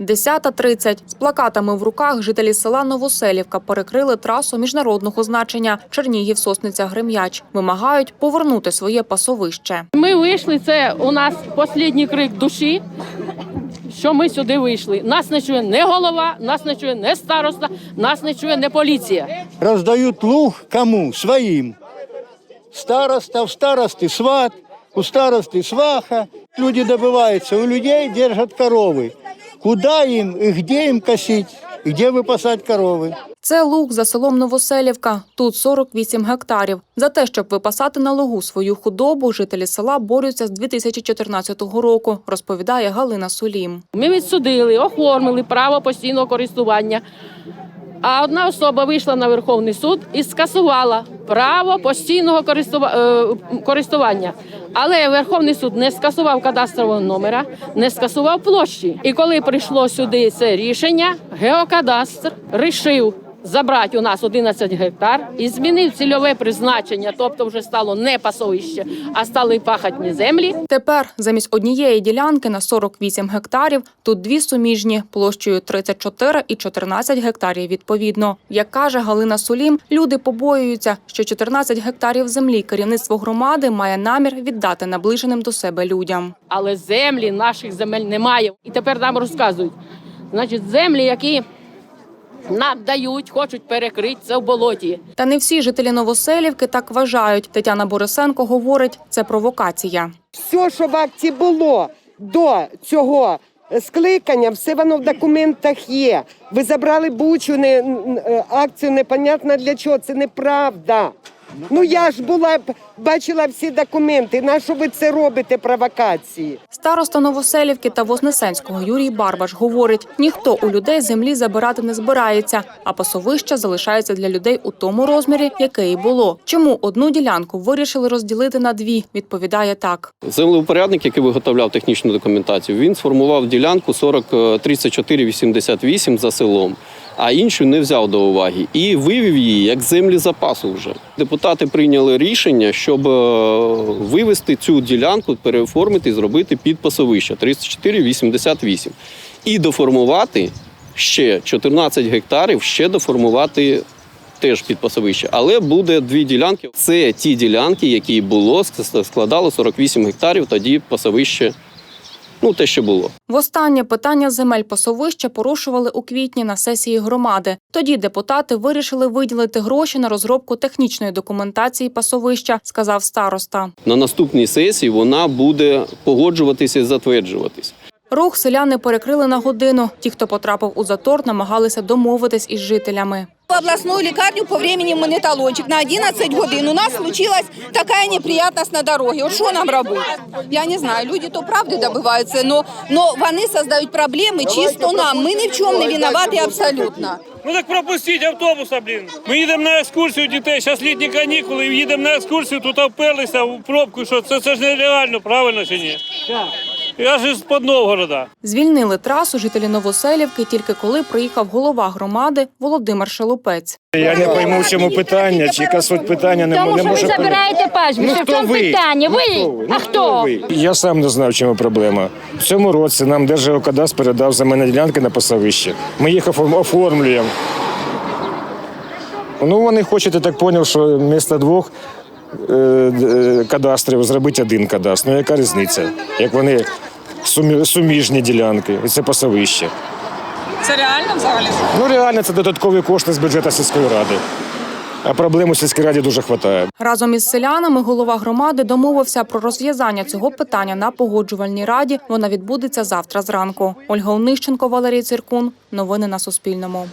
10.30. З плакатами в руках жителі села Новоселівка перекрили трасу міжнародного значення Чернігів-Сосниця-Грем'яч. Вимагають повернути своє пасовище. Ми вийшли, це у нас останній крик душі, що ми сюди вийшли. Нас не чує не голова, нас не чує не староста, нас не чує не поліція. Раздают луг кому? Своим. Староста, в старости сват, у старости сваха. Люди добываются, у людей держат коровы. Куда им и где им косить, где выпасать коровы? Це луг за селом Новоселівка. Тут 48 гектарів. За те, щоб випасати на лугу свою худобу, жителі села борються з 2014 року, розповідає Галина Сулім. Ми відсудили, оформили право постійного користування. А одна особа вийшла на Верховний суд і скасувала право постійного е, користування. Але Верховний суд не скасував кадастрового номера, не скасував площі. І коли прийшло сюди це рішення, геокадастр рішив забрати у нас 11 гектар і змінив цільове призначення, тобто вже стало не пасовище, а стали пахотні землі. Тепер замість однієї ділянки на 48 гектарів тут дві суміжні площею 34 і 14 гектарів відповідно. Як каже Галина Сулім, люди побоюються, що 14 гектарів землі керівництво громади має намір віддати наближеним до себе людям. але землі наших земель немає. І тепер нам розказують. Значить, землі, які нам дають, хочуть перекрити це в болоті. Та не всі жителі Новоселівки так вважають. Тетяна Борисенко говорить, це провокація. все, що в акті було до цього скликання, все воно в документах є. Ви забрали бучу не, е, акцію, непонятно для чого. Це неправда. Ну я ж була бачила всі документи. На що ви це робите провокації? Староста Новоселівки та Вознесенського Юрій Барбаш говорить, ніхто у людей землі забирати не збирається, а пасовища залишаються для людей у тому розмірі, яке і було. Чому одну ділянку вирішили розділити на дві? Відповідає так. Землеупорядник, який виготовляв технічну документацію, він сформував ділянку 40 е, 3488 за селом, а іншу не взяв до уваги і вивів її як землі запасу. Вже депутати прийняли рішення, щоб е, вивести цю ділянку, переоформити і зробити під пасовище 3488 і доформувати ще 14 гектарів, ще доформувати теж під пасовище. Але буде дві ділянки. Це ті ділянки, які було, складало 48 гектарів, тоді пасовище, ну те, що було. Востаннє питання земель пасовища порушували у квітні на сесії громади. Тоді депутати вирішили виділити гроші на розробку технічної документації пасовища, сказав староста. На наступній сесії вона буде погоджуватися і затверджуватись. Рух селяни перекрили на годину. Ті, хто потрапив у затор, намагалися домовитись із жителями. В областную лекарню по времени монеталончик на 11 годин. У нас случилась такая неприятность на дороге. Вот что нам робити? Я не знаю, люди то правди добиваються, но, но вони создають проблеми чисто нам. Ми ні в чому не винуваті абсолютно. Ну так пропустіть автобуса, блін. Ми їдемо на екскурсію дітей, зараз літні канікули, їдемо на екскурсію, тут оперлися в пробку, що це, це ж нереально, правильно чи ні? Я ж з під Новгорода. Звільнили трасу жителі Новоселівки тільки коли приїхав голова громади Володимир Шелупець. Я не пойму, в чому питання, чи яка суть питання не, Тому не що ви може забираєте паспорт. Ну, Що в хто чому ви? питання? Ви? Ну, хто ви? А Ну, хто? ви? Я сам не знаю, в чому проблема. В цьому році нам Держгеокадастр передав земельні ділянки на пасовище. Ми їх оформ- оформлюємо. Ну, вони хочуть, я так зрозумів, що вмісто двох е, е, кадастрів зробити один кадастр. Ну, яка різниця? Як вони сумі- суміжні ділянки, і це пасовище. Це реально взагалі? Ну, реально, це додаткові кошти з бюджету сільської ради. А проблем у сільській раді дуже вистачає. Разом із селянами голова громади домовився про розв'язання цього питання на погоджувальній раді. Вона відбудеться завтра зранку. Ольга Онищенко, Валерій Циркун. Новини на Суспільному.